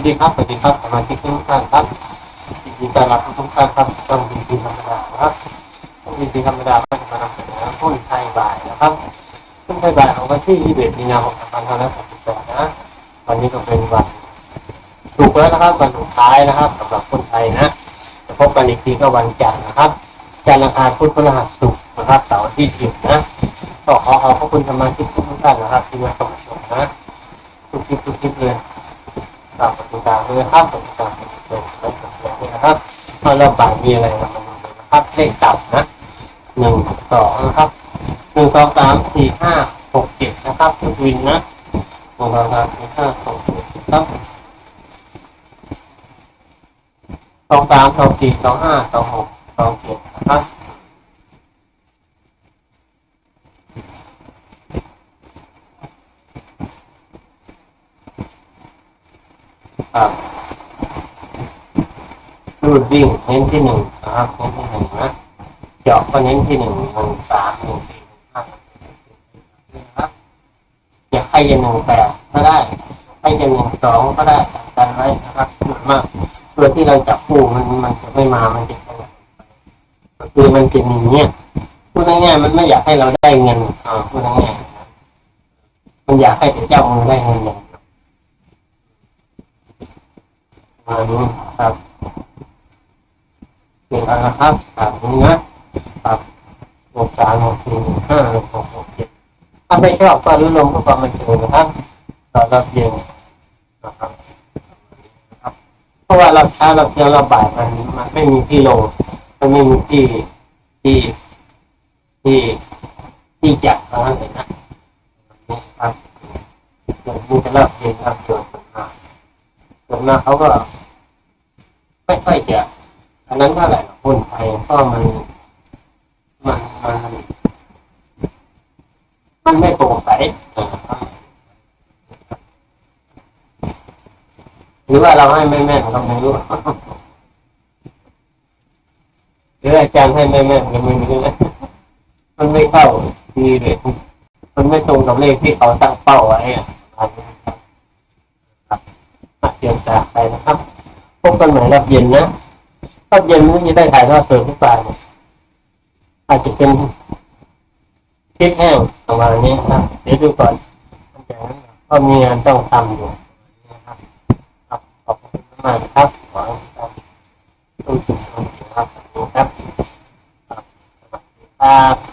วัสดีครับสวัสดีครับสมาชิกทุกท่านครับยินดีต้อนรับทุกท่านครับต้องดีดีธรรมดานะครับต้องดีดีธรรมดาก็จะมานำเสนอหุ้นไทยบ่ายนะครับหุ้นไทยบ่ายของวันที่ 21 มีนาคม2562นะวันนี้ก็เป็นวันถูกแล้วนะครับวันสุดท้ายนะครับสำหรับคนไทยนะจะพบกันอีกทีก็วันจันทร์นะครับจันทร์อังคารพุธพฤหัสศุกร์นะครับเสาร์อาที่หยุดนะก็ขอขอบพระคุณสมาชิกทุกท่านนะครับที่มาชมชมนะทุกคลิปทุกคลิปเลย ตามปฏิบัติเลยครับปฏิการเป็นเป็นเป็นะครับพอเราบ่ายมีอะไรมาดูนะครับเลขต่ำนะหนึ่งสองนะครับหนึ่งสองสามสี่ห้าหกเจ็ดนะครับทุกวินนะหนึ่งสองสามสี่ห้าหกเจ็ดครับสองสามสองสี่สองห้าสองหกสองเจ็ดนะครับ ครับรูดวิ่งเน้นที่หนึ่งนะครับเน้นที่หนึ่งนะเจาะก็เน้นที่หนึ่งหนึ่งสามหนึ่งสี่หนึ่งห้านะครับอยากใครจะหนึ่งแปดก็ได้ใครจะหนึ่งสองก็ได้กันไว้นะครับส่วนมากตัวที่เราจับคู่มันมันจะไม่มามันจะขยับก็คือมันจะมีเนี่ยพูดง่ายๆมันไม่อยากให้เราได้เงินอ่าพูดง่ายๆมันอยากให้เจ้ามือได้เงินอย่าง เดียวประมาณนี้ครับเก่งแล้วนะครับแบบนี้นะครับหกสามหกสี่หกห้าหกหกหกเจ็ดถ้าไม่ชอบก็รู้ลงก็ความมันเจอนะครับตอนรับเย็นนะครับนะครับเพราะว่าเราช้าเราเที่ยวเราบ่ายมันมันไม่มีที่ลงมันไม่มีที่ที่ที่ที่จัดเพราะฉะนั้นเลยนะนี่ครับส่วนนี้จะเลิกเย็นครับส่วนส่วนมากส่วนมากเขาก็ ไม่ค่อยจะอันนั้นเท่าไหร่หรอกหุ้นไทยก็มันมันมันมันไม่โปร่งใสหรือว่าเราให้แม่แม่ๆเราไม่รู้หรืออาจารย์ให้แม่แม่ๆก็ไม่รู้มันไม่เข้าทีเลยมันไม่ตรงกับเลขที่เขาตั้งเป้าไว้อะครับเตรียมจากไปนะครับ พบกันใหม่รับเย็นนะรับเย็นมันจะได้ถ่ายทอดสดทุกฝ่ายเนี่ยอาจจะเป็นคลิปแห้งประมาณนี้ครับเดี๋ยวดูก่อนจากนั้นก็มีงานต้องทำอยู่นะครับครับขอบคุณมากครับห้ทุกท่านต้องสุขต้องสุขครับดีครับครับสวัสดีครับ